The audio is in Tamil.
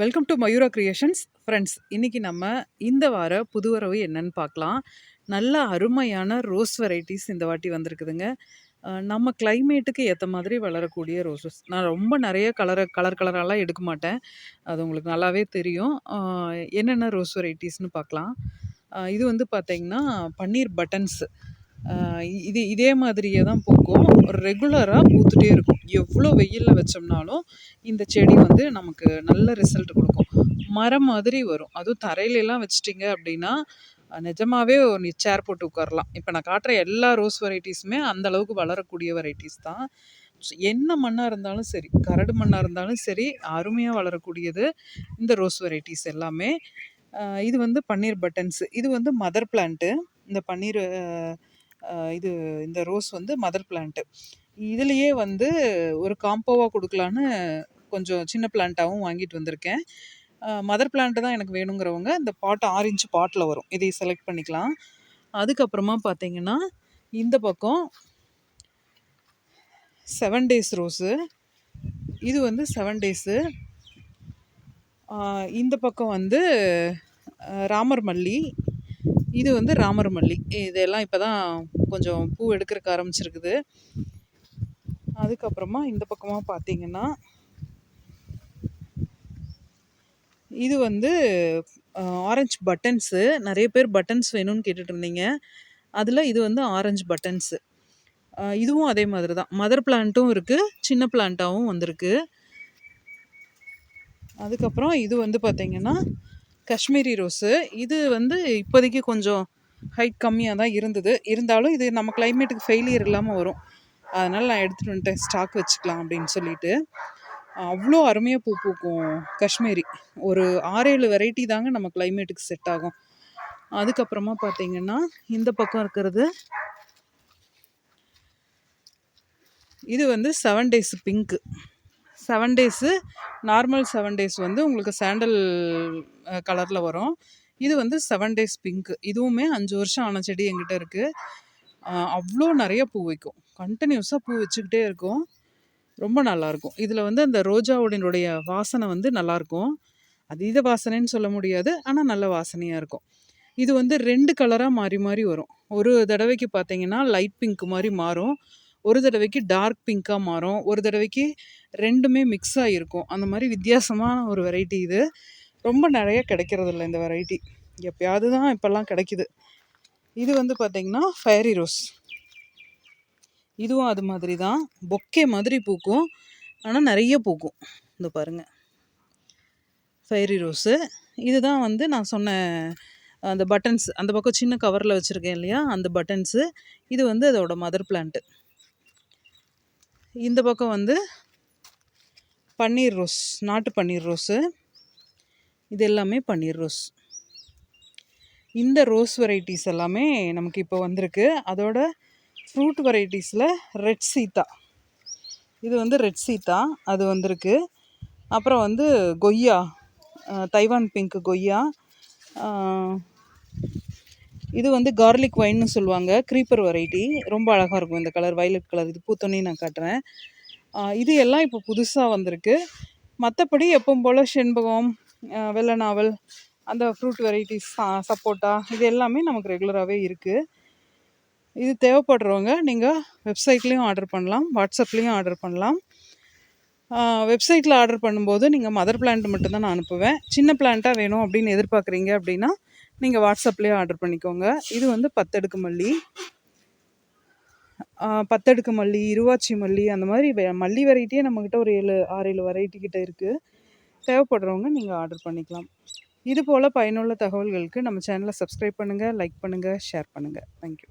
Welcome to Mayura creations friends இன்றைக்கி நம்ம இந்த வார புது வரவு என்னன்னு பார்க்கலாம். நல்ல அருமையான ரோஸ் வெரைட்டிஸ் இந்த வாட்டி வந்திருக்குதுங்க. நம்ம கிளைமேட்டுக்கு ஏற்ற மாதிரி வளரக்கூடிய ரோசஸ் நான் ரொம்ப நிறைய கலரை கலர் கலரெல்லாம் எடுக்க மாட்டேன். அது உங்களுக்கு நல்லாவே தெரியும். என்னென்ன ரோஸ் வெரைட்டிஸ்னு பார்க்கலாம். இது வந்து பார்த்தீங்கன்னா பன்னீர் பட்டன்ஸ் இது இதே மாதிரியே தான் பூக்கும். ரெகுலராக பூத்துட்டே இருக்கும். எவ்வளோ வெயிலில் வச்சோம்னாலும் இந்த செடி வந்து நமக்கு நல்ல ரிசல்ட் கொடுக்கும். மரம் மாதிரி வரும். அதுவும் தரையிலலாம் வச்சிட்டிங்க அப்படின்னா நிஜமாகவே ஒரு சேர் போட்டு உட்காரலாம். இப்போ நான் காட்டுற எல்லா ரோஸ் வெரைட்டிஸுமே அந்த அளவுக்கு வளரக்கூடிய வெரைட்டிஸ் தான். என்ன மண்ணாக இருந்தாலும் சரி கரடு மண்ணாக இருந்தாலும் சரி அருமையாக வளரக்கூடியது இந்த ரோஸ் வெரைட்டிஸ் எல்லாமே. இது வந்து பன்னீர் பட்டன்ஸ் இது வந்து மதர் பிளான்ட்டு இந்த பன்னீர் இது இந்த ரோஸ் வந்து மதர் பிளான்ட்டு இதுலேயே வந்து ஒரு காம்போவாக கொடுக்கலான்னு கொஞ்சம் சின்ன பிளான்ட்டாகவும் வாங்கிட்டு வந்திருக்கேன். மதர் பிளான்ட்டு தான் எனக்கு வேணுங்கிறவங்க இந்த பாட் ஆரஞ்சு பாட்டில் வரும். இதை செலக்ட் பண்ணிக்கலாம். அதுக்கப்புறமா பார்த்தீங்கன்னா இந்த பக்கம் செவன் டேஸ் ரோஸு இது வந்து செவன் டேஸு இந்த பக்கம் வந்து ராமர் மல்லி இது வந்து ராமர் மல்லி. இதெல்லாம் இப்போ தான் கொஞ்சம் பூ எடுக்கிறதுக்கு ஆரம்பிச்சிருக்குது. அதுக்கப்புறமா இந்த பக்கமாக பார்த்தீங்கன்னா இது வந்து ஆரஞ்சு பட்டன்ஸு நிறைய பேர் பட்டன்ஸ் வேணும்னு கேட்டுட்டு இருந்தீங்க அதில் இது வந்து ஆரஞ்சு பட்டன்ஸு இதுவும் அதே மாதிரி தான். மதர் பிளான்ட்டும் இருக்குது சின்ன பிளான்ட்டாகவும் வந்திருக்கு. அதுக்கப்புறம் இது வந்து பார்த்திங்கன்னா காஷ்மீரி ரோஸு. இது வந்து இப்போதைக்கு கொஞ்சம் ஹைட் கம்மியாக தான் இருந்தது. இருந்தாலும் இது நம்ம கிளைமேட்டுக்கு ஃபெயிலியர் இல்லாமல் வரும். அதனால் நான் எடுத்துகிட்டு வந்துட்டேன். ஸ்டாக் வச்சுக்கலாம் அப்படின்னு சொல்லிட்டு. அவ்வளோ அருமையாக பூ பூக்கும் காஷ்மீரி. ஒரு ஆறேழு வெரைட்டி தாங்க நம்ம கிளைமேட்டுக்கு செட் ஆகும். அதுக்கப்புறமா பார்த்தீங்கன்னா இந்த பக்கம் இருக்கிறது. இது வந்து seven days pink seven days normal seven days வந்து உங்களுக்கு சாண்டல் கலரில் வரும். இது வந்து செவன் டேஸ் பிங்க்கு இதுவுமே அஞ்சு வருஷம் ஆன செடி எங்கிட்ட இருக்குது அவ்வளோ நிறைய பூ வைக்கும். கண்டினியூஸாக பூ வச்சுக்கிட்டே இருக்கும். ரொம்ப நல்லாயிருக்கும். இதில் வந்து அந்த ரோஜாவுடனுடைய வாசனை வந்து நல்லாயிருக்கும். அதீத வாசனைன்னு சொல்ல முடியாது. ஆனால் நல்ல வாசனையாக இருக்கும். இது வந்து ரெண்டு கலராக மாறி மாறி வரும். ஒரு தடவைக்கு பார்த்தீங்கன்னா லைட் பிங்க் மாதிரி மாறும். ஒரு தடவைக்கு டார்க் பிங்க்காக மாறும். ஒரு தடவைக்கு ரெண்டுமே மிக்ஸ் ஆகிருக்கும் அந்த மாதிரி வித்தியாசமான ஒரு வெரைட்டி இது. ரொம்ப நிறைய கிடைக்கிறது இல்லை இந்த வெரைட்டி எப்பயாவது தான் இப்போல்லாம் கிடைக்குது. இது வந்து பார்த்தீங்கன்னா ஃபயரி ரோஸ் இதுவும் அது மாதிரி தான் பொக்கே மாதிரி பூக்கும். ஆனால் நிறைய பூக்கும். இந்த பாருங்கள் ஃபைரி ரோஸு இதுதான் வந்து நான் சொன்ன அந்த பட்டன்ஸ் அந்த பக்கம் சின்ன கவரில் வச்சுருக்கேன் இல்லையா? அந்த பட்டன்ஸு இது வந்து அதோட மதர் பிளான்ட்டு இந்த பக்கம் வந்து பன்னீர் ரோஸ் நாட்டு பன்னீர் ரோஸு. இது எல்லாமே பன்னீர் ரோஸ். இந்த ரோஸ் வெரைட்டிஸ் எல்லாமே நமக்கு இப்போ வந்திருக்கு. அதோட ஃப்ரூட் வெரைட்டிஸில் ரெட் சீத்தா. இது வந்து ரெட் சீத்தா அது வந்திருக்கு. அப்புறம் வந்து கொய்யா தைவான் பிங்க் கொய்யா இது வந்து கார்லிக் ஒயின்னு சொல்லுவாங்க க்ரீப்பர் வெரைட்டி ரொம்ப அழகாக இருக்கும் இந்த கலர் வயலட் கலர். இது பூத்தோன்னே நான் காட்டுறேன். இது எல்லாம் இப்போ புதுசாக வந்திருக்கு. மற்றபடி எப்பவும் போல் செண்பகம் வெள்ளை நாவல் அந்த ஃப்ரூட் வெரைட்டிஸ் சப்போட்டா இது எல்லாமே நமக்கு ரெகுலராகவே இருக்குது இது தேவைப்படுறவங்க நீங்கள் வெப்சைட்லேயும் ஆர்டர் பண்ணலாம் வாட்ஸ்அப்லேயும் ஆர்டர் பண்ணலாம். வெப்சைட்டில் ஆர்டர் பண்ணும்போது நீங்கள் மதர் பிளான்ட் மட்டும்தான் நான் அனுப்புவேன். சின்ன பிளான்ட்டாக வேணும் அப்படின்னு எதிர்பார்க்குறீங்க அப்படின்னா நீங்கள் வாட்ஸ்அப்லேயே ஆர்டர் பண்ணிக்கோங்க. இது வந்து பத்தடுக்கு மல்லி. பத்தடுக்கு மல்லி இருவாச்சி மல்லி அந்த மாதிரி மல்லி வெரைட்டியே நம்மக்கிட்ட ஒரு ஏழு ஆறு ஏழு வெரைட்டி கிட்ட இருக்குது தேவைப்படுறவங்க நீங்கள் ஆர்டர் பண்ணிக்கலாம். இது போல் பயனுள்ள தகவல்களுக்கு நம்ம சேனலை சப்ஸ்கிரைப் பண்ணுங்கள் லைக் பண்ணுங்கள் ஷேர் பண்ணுங்கள் தேங்க்யூ